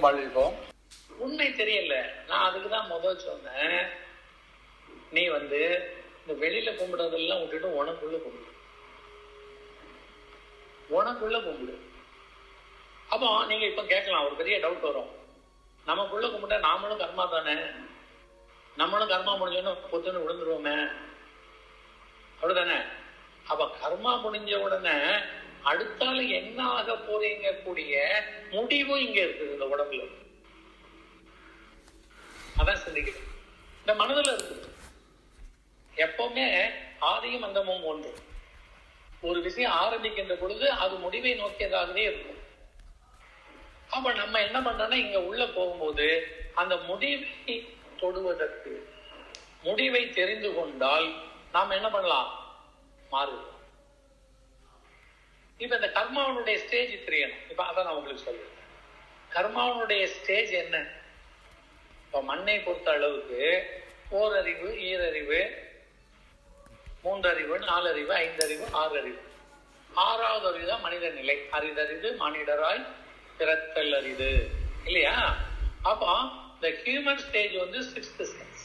வாழ்வோம் வாழ்விப்போம் உண்மை தெரியல. நான் அதுக்கு தான் முதல் சொன்னேன். நீ வந்து இந்த வெளியில கும்பிடுறதெல்லாம் விட்டுட்டு உனக்குள்ள கும்பிடு. உனக்குள்ள கும்பிடு. அப்போ நீங்க இப்ப கேட்கலாம் ஒரு பெரிய டவுட் வரும். நமக்குள்ள கும்பிட்டா நாமளும் கர்மா தானே? நம்மளும் கர்மா முடிஞ்சோன்னு பொத்துன்னு விழுந்துருவோமே. அப்படிதானே அப்ப கர்மா முடிஞ்ச உடனே அடுத்தால என்ன ஆக போறீங்க கூடிய முடிவும் இங்க இருக்குது இந்த உடம்புல. அதான் சிந்திக்கிறேன் இந்த மனதுல இருக்குது எப்பவுமே ஆதியும் அந்தமும் ஒன்று. ஒரு விஷயம் ஆரம்பிக்கின்ற பொழுது அது முடிவை நோக்கியதாகவே இருக்கும். அப்ப நம்ம என்ன பண்றோம்னா இங்க உள்ள போகும்போது அந்த முடிவை தொடுவதற்கு முடிவை தெரிந்து கொண்டால் நாம் என்ன பண்ணலாம்? மாறுவோம். இப்ப இந்த கர்மாவனுடைய ஸ்டேஜ் தெரியணும் இப்ப அதான் நான் உங்களுக்கு சொல்றேன். கர்மாவனுடைய ஸ்டேஜ் என்ன? இப்ப மண்ணை பொறுத்த அளவுக்கு ஓரறிவு ஈரறிவு மூன்றறிவு நாலறிவு ஐந்தறிவு ஆறு அறிவு ஆறாவது அறிவு தான் மனித நிலை. அரிதறிது மானிடராய் பிறத்தல் அரிது. இல்லையா? அப்போ இந்த ஹியூமன் ஸ்டேஜ் வந்து சிக்ஸ்த் சென்ஸ்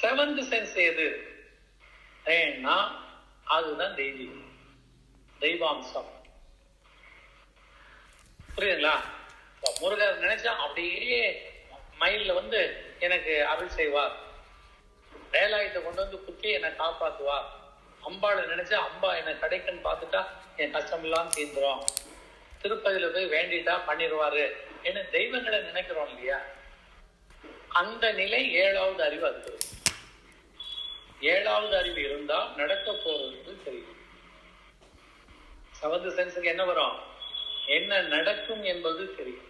செவன்த் சென்ஸ் எது? ஏன்னா அதுதான் தெய்வீகம். தெய்வாம்சம். புரியுதுங்களா? முருகர் நினைச்சா அப்படியே மயில வந்து எனக்கு அருள் செய்வார். வேலாயத்தை கொண்டு வந்து குத்தி என்னை காப்பாத்துவார். அம்பாளை நினைச்சா அம்பா என்னை கிடைக்குன்னு பார்த்துட்டா என் கஷ்டமெல்லாம் தீந்துரும். திருப்பதியில போய் வேண்டிட்டா பண்ணிடுவாரு என்ன தெய்வங்களை நினைக்கிறோம் இல்லையா? அந்த நிலை ஏழாவது அறிவு அது ஏழாவது அறிவு இருந்தால் நடக்க போறது தெரியும். செவன்த் சென்ஸுக்கு என்ன வரும்? என்ன நடக்கும் என்பது தெரியும்.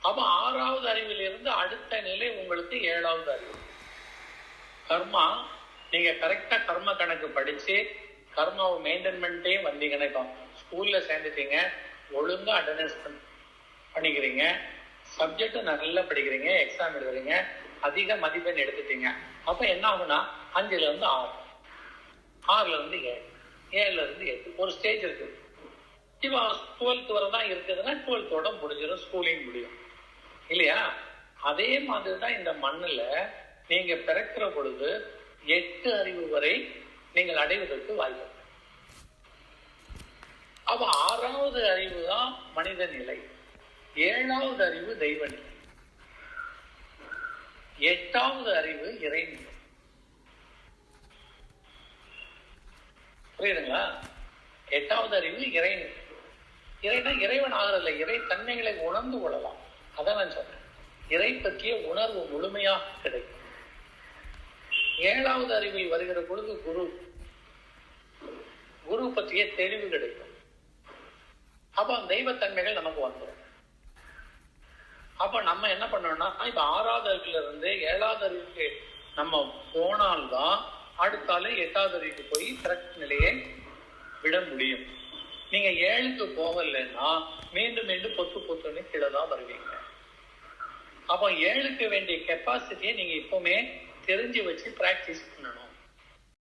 அப்ப ஆறாவது அறிவில் இருந்து அடுத்த நிலை உங்களுக்கு ஏழாவது அறிவு. கர்மா நீங்க கரெக்டா கர்ம கணக்கு படிச்சு கர்மாவை மெயின்டைன்மெண்ட்டே வந்தீங்கன்னா இப்போ ஸ்கூல்ல சேர்ந்துட்டீங்க ஒழுங்கா அட்டண்டன்ஸ் பண்ணிக்கிறீங்க. சப்ஜெக்ட் நல்லா படிக்கிறீங்க எக்ஸாம் எழுதுறீங்க அதிக மதிப்பெண் எடுத்துட்டீங்க. அப்ப என்ன ஆகுனா அஞ்சுல இருந்து ஆறு. ஆறுல இருந்து ஏழு. ஏழுல இருந்து எட்டு. ஒரு ஸ்டேஜ் இருக்கு. இவன் டுவெல்த் வரை தான் இருக்குதுன்னா டுவெல்த்தோட முடிஞ்சிடும். ஸ்கூலிங் முடியும். இல்லையா? அதே மாதிரி தான் இந்த மண்ணுல நீங்க பிறக்கிற பொழுது எட்டு அறிவு வரை நீங்கள் அடைவதற்கு வாய்ப்பு. அப்ப ஆறாவது அறிவு தான் மனித நிலை. ஏழாவது அறிவு தெய்வ நிலை. எட்டாவது அறிவு இறைநிலை. புரியுதுங்களா? எட்டாவது அறிவு இறைநிலை இறைனா இறைவன் ஆகிறதில்ல. இறை தன்மைகளை உணர்ந்து கொள்ளலாம். அதான் நான் சொல்றேன். இறை பற்றிய உணர்வு முழுமையாக கிடைக்கும். ஏழாவது அறிவில் வருகிற பொழுது குரு. குரு பற்றிய தெளிவு கிடைக்கும். அப்ப தெய்வத்தன்மைகள் நமக்கு வந்துடும். அப்ப நம்ம என்ன பண்ணோம்னா இப்ப ஆறாவது அறிவுல இருந்து ஏழாவது அறிவுக்கு நம்ம போனால்தான் அடுத்தால எட்டாவது அறிவுக்கு போய் கரெக்ட் நிலையை விட முடியும். நீங்க ஏழுக்கு போகலைன்னா மீண்டும் மீண்டும் பொத்து பொத்துன்னு கீழே தான் வருவீங்க. அப்போ ஏழுக்கு வேண்டிய கெப்பாசிட்டியை நீங்க இப்பவுமே தெரிஞ்சு வச்சு பிராக்டிஸ் பண்ணணும்.